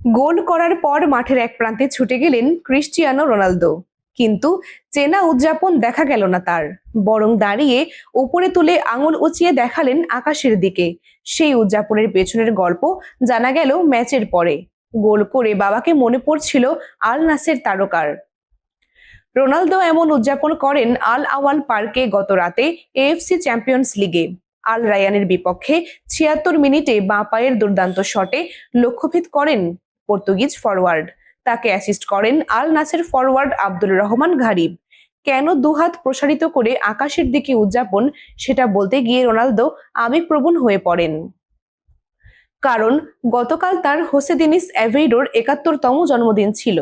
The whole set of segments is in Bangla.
গোল করার পর মাঠের এক প্রান্তে ছুটে গেলেন ক্রিস্টিয়ানো রোনালদো। কিন্তু চেনা উদযাপন দেখা গেল না তার। বরং দাঁড়িয়ে উপরে তুলে আঙুল উঁচিয়ে দেখালেন আকাশের দিকে। সেই উদযাপনের পেছনের গল্প জানা গেল ম্যাচের পরে। গোল করে বাবাকে মনে পড়ছিল আল নাসের তারকার। রোনালদো এমন উদযাপন করেন আল আওয়াল পার্কে গত রাতে এএফসি চ্যাম্পিয়ন্স লিগে। আল রায়ানের বিপক্ষে ছিয়াত্তর মিনিটে বাঁ পায়ের দুর্দান্ত শটে লক্ষ্যভেদ করেন পর্তুগিজ ফরওয়ার্ড তাকে অ্যাসিস্ট করেন Al Nassr forward Abdul Rahman Ghareeb কেন দুহাত প্রসারিত করে আকাশের দিকে উদযাপন, সেটা বলতে গিয়ে রোনালদো আবেগপ্রবণ হয়ে পড়েন। কারণ গতকাল তার হোসেদিনিস অ্যাভেইডোর একাত্তরতম জন্মদিন ছিল।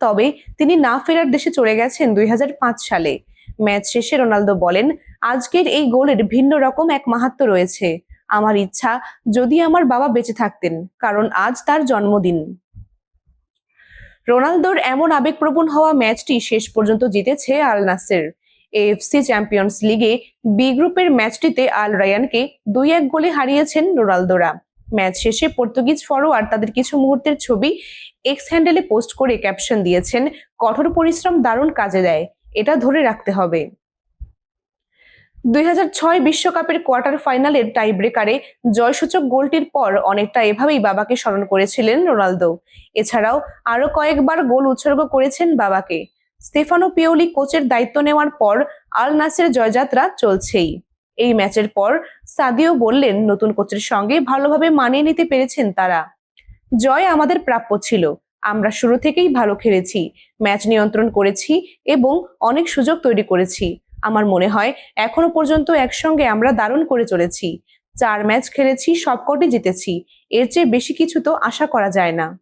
তবে তিনি না ফেরার দেশে চলে গেছেন দুই হাজার পাঁচ সালে। ম্যাচ শেষে রোনালদো বলেন, আজকের এই গোলের ভিন্ন রকম এক মাহাত্ম রয়েছে। আমার ইচ্ছা, যদি আমার বাবা বেঁচে থাকতেন, কারণ আজ তার জন্মদিন। রোনালদোর এমন আবেগপ্রবণ হওয়া ম্যাচটি শেষ পর্যন্ত জিতেছে আল নাসের। এএফসি চ্যাম্পিয়ন্স লিগে বি গ্রুপের ম্যাচটিতে আল রায়ানকে দুই এক গোলে হারিয়েছেন রোনালদোরা। ম্যাচ শেষে পর্তুগিজ ফরোয়ার্ড তাদের কিছু মুহূর্তের ছবি এক্স হ্যান্ডেলে পোস্ট করে ক্যাপশন দিয়েছেন, কঠোর পরিশ্রম দারুণ কাজে দেয়, এটা ধরে রাখতে হবে। দুই বিশ্বকাপের কোয়ার্টার ফাইনালের টাই ব্রেকারে জয়সূচক গোলটির পর অনেকটা এভাবেই বাবাকে স্মরণ করেছিলেন রোনালদো। এছাড়াও আরও কয়েকবার গোল উৎসর্গ করেছেন বাবাকে। স্টেফানো পিওলি কোচের দায়িত্ব নেওয়ার পর আল নাসের জয়যাত্রা চলছেই। এই ম্যাচের পর সাদিও বললেন, নতুন কোচের সঙ্গে ভালোভাবে মানিয়ে নিতে পেরেছেন তারা। জয় আমাদের প্রাপ্য ছিল। আমরা শুরু থেকেই ভালো খেলেছি। ম্যাচ নিয়ন্ত্রণ করেছি এবং অনেক সুযোগ তৈরি করেছি। আমার মনে হয় এখনও পর্যন্ত একসঙ্গে আমরা দারুণ করে চলেছি। চার ম্যাচ খেলেছি, সবকটি জিতেছি। এর চেয়ে বেশি কিছু তো আশা করা যায় না।